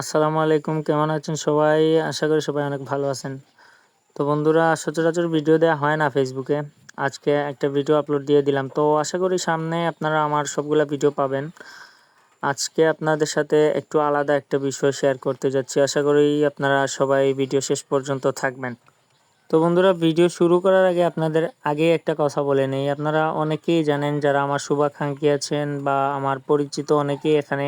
আসসালামু আলাইকুম, কেমন আছেন সবাই? আশা করি সবাই অনেক ভালো আছেন। তো বন্ধুরা, সচরাচর ভিডিও দেওয়া হয় না ফেসবুকে আজকে একটা ভিডিও আপলোড দিয়ে দিলাম। তো আশা করি সামনে আপনারা আমার সবগুলা ভিডিও পাবেন। আজকে আপনাদের সাথে একটু আলাদা একটা বিষয় শেয়ার করতে যাচ্ছি। আশা করি আপনারা সবাই ভিডিও শেষ পর্যন্ত থাকবেন। তো বন্ধুরা ভিডিও শুরু করার আগে আপনাদের আগে একটা কথা বলে নেই। আপনারা অনেকেই জানেন, যারা আমার শুভাকাঙ্ক্ষী আছেন বা আমার পরিচিত, অনেকেই এখানে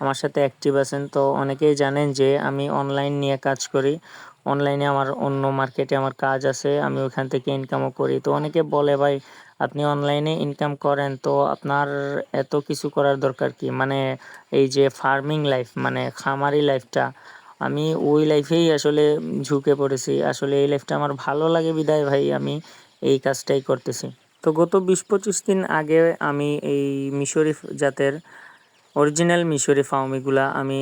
আমার সাথে অ্যাক্টিভ আছেন। তো অনেকেই জানেন যে আমি অনলাইন নিয়ে কাজ করি। অনলাইনে আমার অন্য মার্কেটে আমার কাজ আছে, আমি ওখান থেকে ইনকামও করি। তো অনেকে বলে, ভাই, আপনি অনলাইনে ইনকাম করেন, তো আপনার এত কিছু করার দরকার কি? মানে এই যে ফার্মিং লাইফ মানে খামারি লাইফটা আমি ওই লাইফেই আসলে ঝুঁকে পড়েছি। আসলে এই লাইফটা আমার ভালো লাগে বিদায় ভাই, আমি এই কাজটাই করতেছি। তো গত বিশ পঁচিশ দিন আগে আমি এই মিশরি জাতের অরিজিনাল মিশরি ফাউমিগুলা আমি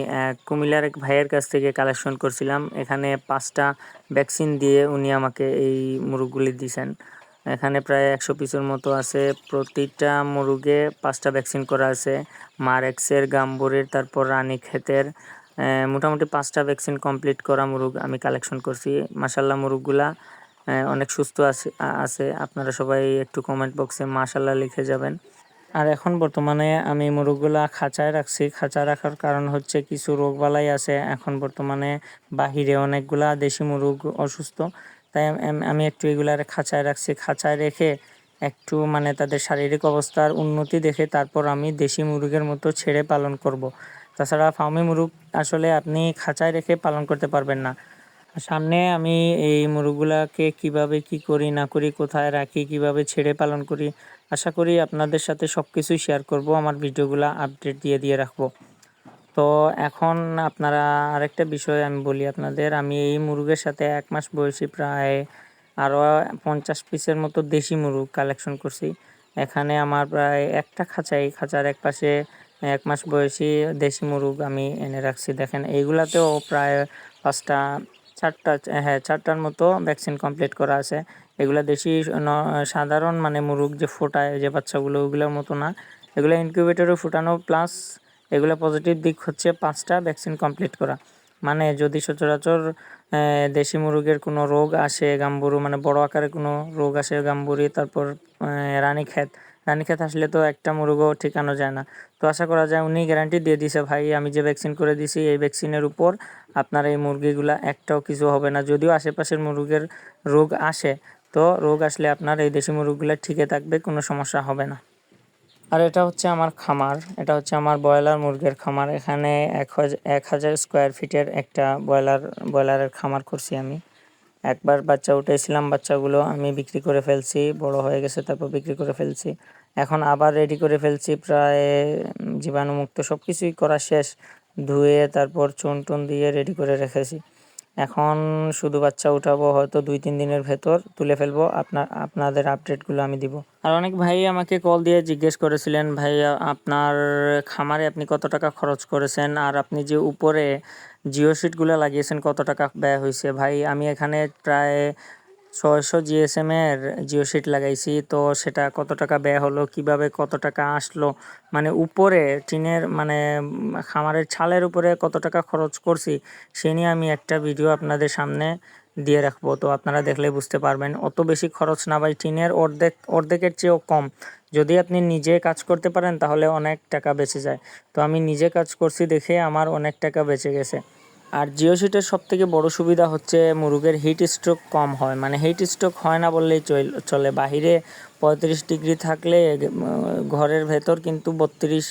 কুমিল্লার এক ভাইয়ের কাছ থেকে কালেকশন করছিলাম। এখানে পাঁচটা ভ্যাকসিন দিয়ে উনি আমাকে এই মুরগগুলি দিছেন। এখানে প্রায় একশো পিসের মতো আছে। প্রতিটা মুরগে পাঁচটা ভ্যাকসিন করা আছে। মারেক্সের, গাম্বুরের, তারপর রানী ক্ষেতের মোটামুটি পাঁচটা ভ্যাকসিন কমপ্লিট করা মুরগ আমি কালেকশন করছি। মাসাল্লাহ মুরগগুলা অনেক সুস্থ আছে আছে। আপনারা সবাই একটু কমেন্ট বক্সে মাসাল্লাহ লিখে যাবেন। আর এখন বর্তমানে আমি মুরগগুলা খাঁচায় রাখছি। খাঁচায় রাখার কারণ হচ্ছে কিছু রোগবালাই আছে। এখন বর্তমানে বাহিরে অনেকগুলা দেশি মুরগ অসুস্থ। তাই আমি একটু এগুলার খাঁচায় রাখছি। খাঁচায় রেখে একটু মানে তাদের শারীরিক অবস্থার উন্নতি দেখে তারপর আমি দেশি মুরগের মতো ছেড়ে পালন করব। তাছাড়া ফার্মি মুরগ আসলে আপনি খাঁচায় রেখে পালন করতে পারবেন না। সামনে আমি এই মুরগগুলাকে কীভাবে কি করি, না করি, কোথায় রাখি, কীভাবে ছেড়ে পালন করি আশা করি আপনাদের সাথে সব কিছুই শেয়ার করব, আমার ভিডিওগুলো আপডেট দিয়ে দিয়ে রাখব। তো এখন আপনারা আরেকটা বিষয় আমি বলি আপনাদের, আমি এই মুরগের সাথে এক মাস বয়সী প্রায় আরও পঞ্চাশ পিসের মতো দেশি মুরগ কালেকশন করছি। এখানে আমার প্রায় একটা খাঁচাই, খাঁচার এক পাশে এক মাস বয়সী দেশি মুরগ আমি এনে রাখছি। দেখেন, এইগুলাতেও প্রায় পাঁচটা চারটা হ্যাঁ চারটার মতো ভ্যাকসিন কমপ্লিট করা আছে। এগুলো দেশি সাধারণ মানে মুরুগ যে ফোটায় যে বাচ্চাগুলো, ওগুলোর মতো না। এগুলো ইনকিউবেটরে ফোটানো প্লাস এগুলো পজিটিভ দিক হচ্ছে পাঁচটা ভ্যাকসিন কমপ্লিট করা। মানে যদি সচরাচর দেশি মুরগের কোনো রোগ আসে, গাম্বুরু মানে বড় আকারে কোনো রোগ আসে গাম্বুরি, তারপর রানীক্ষেত রানীক্ষেত আসলে তো একটা মুরগও ঠিকানো যায় না। তো আশা করা যায় উনি গ্যারান্টি দিয়ে দিছে, ভাই, আমি যে ভ্যাকসিন করে দিছি, এই ভ্যাকসিনের উপর আপনার এই মুরগিগুলা একটাও কিছু হবে না। যদিও আশেপাশের মুরগের রোগ আসে, তো রোগ আসলে আপনার এই দেশি মুরগগুলো ঠিকে থাকবে, কোনো সমস্যা হবে না। আর এটা হচ্ছে আমার খামার। এটা হচ্ছে আমার ব্রয়লার মুরগির খামার। এখানে এক এক হাজার স্কোয়ার ফিটের একটা ব্রয়লার, ব্রয়লারের খামার করছি আমি। একবার বাচ্চা উঠেছিলাম, বাচ্চাগুলো আমি বিক্রি করে ফেলছি, বড় হয়ে গেছে, তারপর বিক্রি করে ফেলছি। এখন আবার রেডি করে ফেলছি, প্রায় জীবাণুমুক্ত সব কিছুই করা শেষ। ধুয়ে তারপর চুন টুন দিয়ে রেডি করে রেখেছি। এখন শুধু বাচ্চা উঠাবো হয়তো দুই, তিন দিনের ভেতর তুলে ফেলব, আপনার, আপনাদের আপডেটগুলো আমি দিব। আর অনেক ভাই আমাকে কল দিয়ে জিজ্ঞেস করেছিলেন, ভাই আপনার খামারে আপনি কত টাকা খরচ করেছেন? আর আপনি যে উপরে জিও সিটগুলো লাগিয়েছেন, কত টাকা ব্যয় হয়েছে ভাই, আমি এখানে প্রায় ছয়শো জিএসএম এর জিও সিট লাগাইছি, তো সেটা কত টাকা ব্যয় হলো, কীভাবে কত টাকা আসলো মানে উপরে টিনের মানে খামারের ছালের উপরে কত টাকা খরচ করছি, সে নিয়ে আমি একটা ভিডিও আপনাদের সামনে দিয়ে রাখব। তো আপনারা দেখলে বুঝতে পারবেন, অত বেশি খরচ না ভাই, টিনের অর্ধেক, অর্ধেকের চেয়েও কম। যদি আপনি নিজে কাজ করতে পারেন, তাহলে অনেক টাকা বেঁচে যায়। তো আমি নিজে কাজ করছি দেখে আমার অনেক টাকা বেঁচে গেছে। আর জিও সিটের সব থেকে বড়ো সুবিধা হচ্ছে মুরগের হিট স্ট্রোক কম হয়। মানে হিট স্ট্রোক হয় না বললেই চলে। বাহিরে পঁয়ত্রিশ ডিগ্রি থাকলে ঘরের ভেতর কিন্তু বত্রিশ,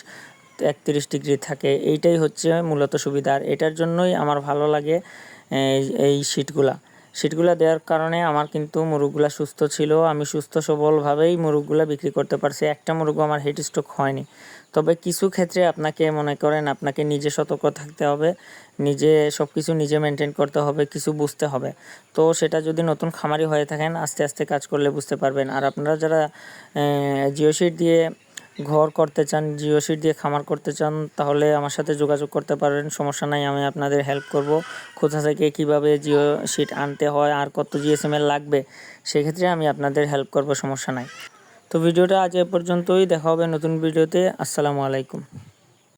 একত্রিশ ডিগ্রি থাকে। এইটাই হচ্ছে মূলত সুবিধা। আর এটার জন্যই আমার ভালো লাগে এই সিটগুলা সিটগুলো দেওয়ার কারণে আমার কিন্তু মুরগগুলা সুস্থ ছিল। আমি সুস্থ সবলভাবেই মুরগগুলা বিক্রি করতে পারছি। একটা মুরগ আমার হিট স্ট্রোক হয়নি। তবে কিছু ক্ষেত্রে আপনাকে মনে করেন আপনাকে নিজে সতর্ক থাকতে হবে। নিজে সব কিছু নিজে মেনটেন করতে হবে, কিছু বুঝতে হবে। তো সেটা যদি নতুন খামারি হয়ে থাকেন, আস্তে আস্তে কাজ করলে বুঝতে পারবেন। আর আপনারা যারা জিও সিট দিয়ে ঘর করতে চান, জিও সিট দিয়ে খামার করতে চান, তাহলে আমার সাথে যোগাযোগ করতে পারেন, সমস্যা নাই, আমি আপনাদের হেল্প করব। কোথা থেকে কীভাবে জিও সিট আনতে হয় আর কত জিএসএমএল লাগবে, সেক্ষেত্রে আমি আপনাদের হেল্প করব, সমস্যা নাই। তো ভিডিওটা আজ এ পর্যন্তই, দেখা হবে নতুন ভিডিওতে, আসসালামু আলাইকুম।